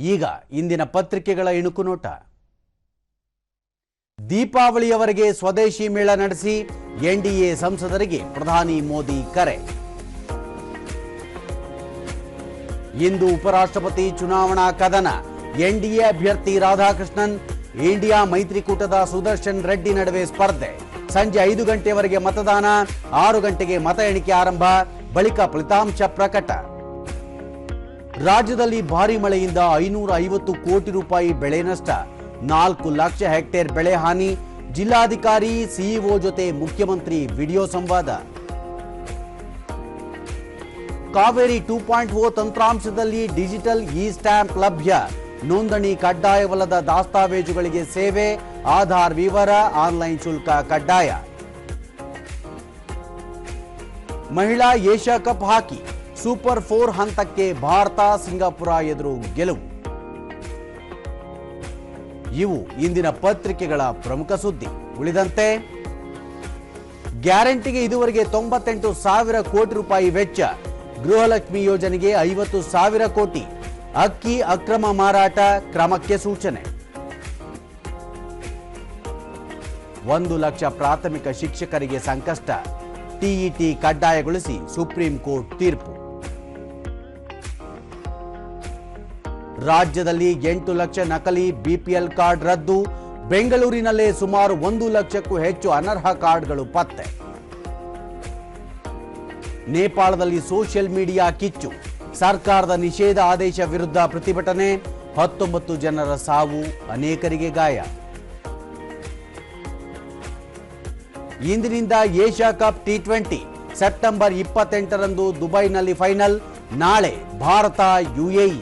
ಈಗ ಇಂದಿನ ಪತ್ರಿಕೆಗಳ ಇಣುಕು ನೋಟ. ದೀಪಾವಳಿಯವರೆಗೆ ಸ್ವದೇಶಿ ಮೇಳ ನಡೆಸಿ ಎನ್ಡಿಎ ಸಂಸದರಿಗೆ ಪ್ರಧಾನಿ ಮೋದಿ ಕರೆ. ಇಂದು ಉಪರಾಷ್ಟ್ರಪತಿ ಚುನಾವಣಾ ಕದನ ಎನ್ಡಿಎ ಅಭ್ಯರ್ಥಿ ರಾಧಾಕೃಷ್ಣನ್, ಇಂಡಿಯಾ ಮೈತ್ರಿಕೂಟದ ಸುದರ್ಶನ್ ರೆಡ್ಡಿ ನಡುವೆ ಸ್ಪರ್ಧೆ. ಸಂಜೆ ಐದು ಗಂಟೆವರೆಗೆ ಮತದಾನ, ಆರು ಗಂಟೆಗೆ ಮತ ಎಣಿಕೆ ಆರಂಭ, ಬಳಿಕ ಫಲಿತಾಂಶ ಪ್ರಕಟ. ರಾಜ್ಯದಲ್ಲಿ ಭಾರಿ ಮಳೆಯಿಂದ ಐನೂರ ಐವತ್ತು ಕೋಟಿ ರೂಪಾಯಿ ಬೆಳೆ ನಷ್ಟ. ನಾಲ್ಕು ಲಕ್ಷ ಹೆಕ್ಟೇರ್ ಬೆಳೆ ಹಾನಿ. ಜಿಲ್ಲಾಧಿಕಾರಿ, ಸಿಇಒ ಜೊತೆ ಮುಖ್ಯಮಂತ್ರಿ ವಿಡಿಯೋ ಸಂವಾದ. ಕಾವೇರಿ ಟೂ ಪಾಯಿಂಟ್ ಓ ತಂತ್ರಾಂಶದಲ್ಲಿ ಡಿಜಿಟಲ್ ಇ ಸ್ಟ್ಯಾಂಪ್ ಲಭ್ಯ. ನೋಂದಣಿ ಕಡ್ಡಾಯವಲ್ಲದ ದಾಸ್ತಾವೇಜುಗಳಿಗೆ ಸೇವೆ. ಆಧಾರ್ ವಿವರ, ಆನ್ಲೈನ್ ಶುಲ್ಕ ಕಡ್ಡಾಯ. ಮಹಿಳಾ Asia cup hockey. Super four ಹಂತಕ್ಕೆ ಭಾರತ ಸಿಂಗಾಪುರ ಎದುರು ಗೆಲುವು. ಇವು ಇಂದಿನ ಪತ್ರಿಕೆಗಳ ಪ್ರಮುಖ ಸುದ್ದಿ. ಉಳಿದಂತೆ, ಗ್ಯಾರಂಟಿಗೆ ಇದುವರೆಗೆ ತೊಂಬತ್ತೆಂಟು ಸಾವಿರ ಕೋಟಿ ರೂಪಾಯಿ ವೆಚ್ಚ. ಗೃಹಲಕ್ಷ್ಮಿ ಯೋಜನೆಗೆ ಐವತ್ತು ಸಾವಿರ ಕೋಟಿ. ಅಕ್ಕಿ ಅಕ್ರಮ ಮಾರಾಟ ಕ್ರಮಕ್ಕೆ ಸೂಚನೆ. ಒಂದು ಲಕ್ಷ ಪ್ರಾಥಮಿಕ ಶಿಕ್ಷಕರಿಗೆ ಸಂಕಷ್ಟ. ಟಿಇಟಿ ಕಡ್ಡಾಯಗೊಳಿಸಿ ಸುಪ್ರೀಂ ಕೋರ್ಟ್ ತೀರ್ಪು. ರಾಜ್ಯದಲ್ಲಿ ಎಂಟು ಲಕ್ಷ ನಕಲಿ ಬಿಪಿಎಲ್ ಕಾರ್ಡ್ ರದ್ದು. ಬೆಂಗಳೂರಿನಲ್ಲೇ ಸುಮಾರು ಒಂದು ಲಕ್ಷಕ್ಕೂ ಹೆಚ್ಚು ಅನರ್ಹ ಕಾರ್ಡ್ಗಳು ಪತ್ತೆ. ನೇಪಾಳದಲ್ಲಿ ಸೋಷಿಯಲ್ ಮೀಡಿಯಾ ಕಿಚ್ಚು. ಸರ್ಕಾರದ ನಿಷೇಧ ಆದೇಶ ವಿರುದ್ಧ ಪ್ರತಿಭಟನೆ. ಹತ್ತೊಂಬತ್ತು ಜನರ ಸಾವು ಅನೇಕರಿಗೆ ಗಾಯ. ಇಂದಿನಿಂದ Asia cup T twenty September ಇಪ್ಪತ್ತೆಂಟರಂದು ದುಬೈನಲ್ಲಿ ಫೈನಲ್. ನಾಳೆ ಭಾರತ ಯುಎಇ.